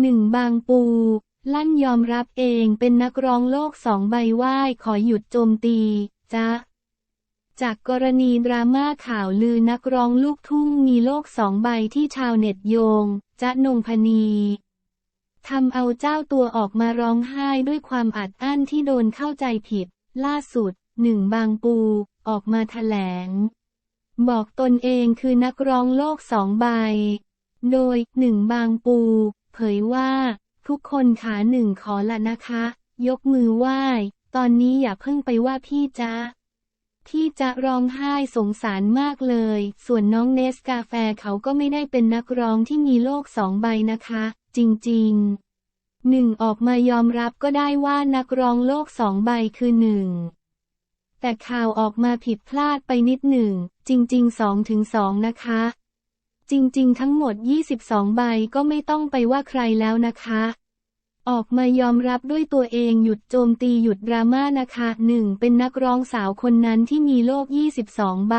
หนึ่งบางปู ลั่นยอมรับเองเป็นนักร้องโลกสองใบไหว้ขอหยุดโจมตีจ้ะจากกรณีดราม่าข่าวลือนักร้องลูกทุ่งมีโลกสองใบที่ชาวเน็ตโยงจะนงพนีทำเอาเจ้าตัวออกมาร้องไห้ด้วยความอัดอั้นที่โดนเข้าใจผิด ล่าสุดหนึ่งบางปู ออกมาแถลง บอกตนเองคือนักร้องโลกสองใบ โดยหนึ่งบางปู เผยว่า ทุกคนขาหนึ่งขอละนะคะ ยกมือไหว้ ตอนนี้อย่าเพิ่งไปว่าพี่จ๊ะพี่จะร้องไห้สงสารมากเลย ส่วนน้องเนสกาแฟเขาก็ไม่ได้เป็นนักร้องที่มีโลกสองใบนะคะ จริงๆหนึ่งออกมายอมรับก็ได้ว่านักร้องโลกสองใบคือหนึ่งแต่ข่าวออกมาผิดพลาดไปนิดหนึ่ง จริงๆสองถึงสองนะคะ จริงๆ ทั้งหมด 22 ใบก็ไม่ต้องไปว่าใครแล้วนะคะ ออกมายอมรับด้วยตัวเองหยุดโจมตีหยุดดราม่านะคะหนึ่งเป็นนักร้องสาวคนนั้นที่มีโลก 22 ใบ